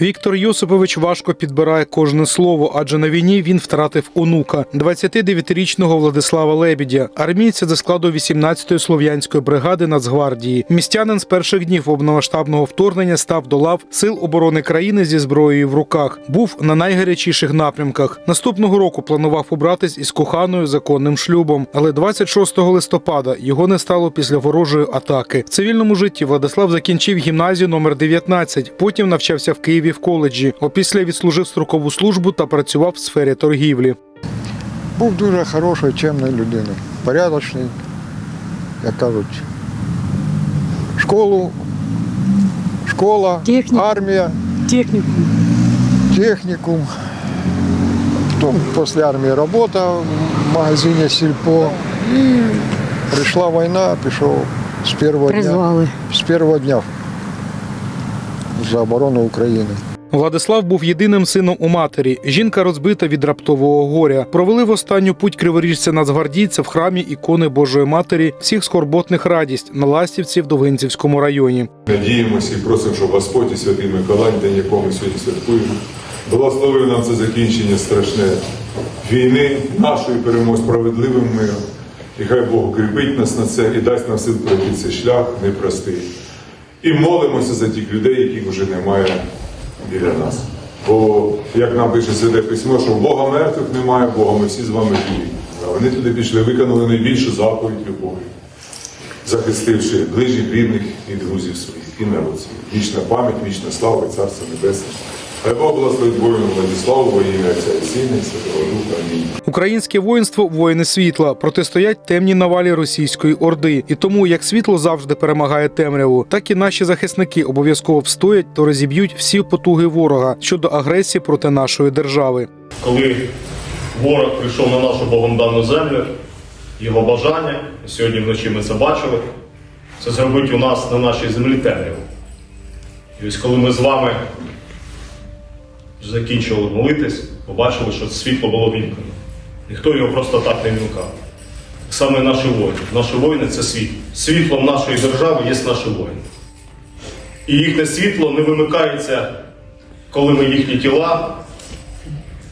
Віктор Йосипович важко підбирає кожне слово, адже на війні він втратив онука 29-річного Владислава Лебідя, армійця зі складу 18-ї слов'янської бригади Нацгвардії. Містянин з перших днів повномасштабного вторгнення став до лав сил оборони країни зі зброєю в руках. Був на найгарячіших напрямках. Наступного року планував побратись із коханою законним шлюбом, але 26 листопада його не стало після ворожої атаки. В цивільному житті Владислав закінчив гімназію номер 19, потім навчався в Києві в коледжі. Опісля відслужив строкову службу та працював в сфері торгівлі. Був дуже хорошою, чемною людиною, порядочний, як кажуть, школу, школа, Технікум. армія, технику. технікум. Потім після армії робота в магазині Сільпо. І прийшла війна, пішов з першого дня, з першого дня за оборону України. Владислав був єдиним сином у матері. Жінка розбита від раптового горя. Провели в останню путь криворіжця нацгвардійця в храмі ікони Божої Матері всіх скорботних радість на Ластівці в Довинцівському районі. Надіємося і просимо, щоб Господь і Святий Миколай, день якого ми сьогодні святкуємо, благословив нам це закінчення страшне війни, нашої перемоги справедливим миром. І хай Бог укріпить нас на це і дасть нам сил пройти цей шлях непростий. І молимося за тих людей, яких вже немає біля нас. Бо, як нам пише Святе Письмо, що Бога мертвих немає, Бога ми всі з вами живі. А вони туди пішли, виконали найбільшу заповідь любові захистивши ближніх, рідних і друзів своїх, і народ свій. Вічна пам'ять, вічна слава і царство небесне. Хай Бог благословить воїну Владиславу, во ім'я Отця і Сина, і Святого Духа. Амінь. Українське воїнство воїни світла протистоять темній навалі російської орди. І тому як світло завжди перемагає темряву, так і наші захисники обов'язково встоять та розіб'ють всі потуги ворога щодо агресії проти нашої держави. коли ворог прийшов на нашу богомдану землю, його бажання, сьогодні вночі ми це бачили, це зробити у нас на нашій землі темряву. І ось коли ми з вами закінчували молитись, побачили, що світло було вімкнено. Ніхто його просто так не вімкав. Саме наші воїни. Наші воїни це світло. Світлом нашої держави є наші воїни. І їхнє світло не вимикається, коли ми їхні тіла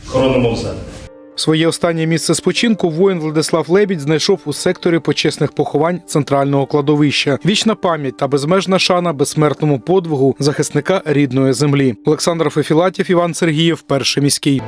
хоронимо в землю. Своє останнє місце спочинку воїн Владислав Лебідь знайшов у секторі почесних поховань центрального кладовища. Вічна пам'ять та безмежна шана безсмертному подвигу захисника рідної землі. Олександр Фефілатів, Іван Сергієв, перший міський.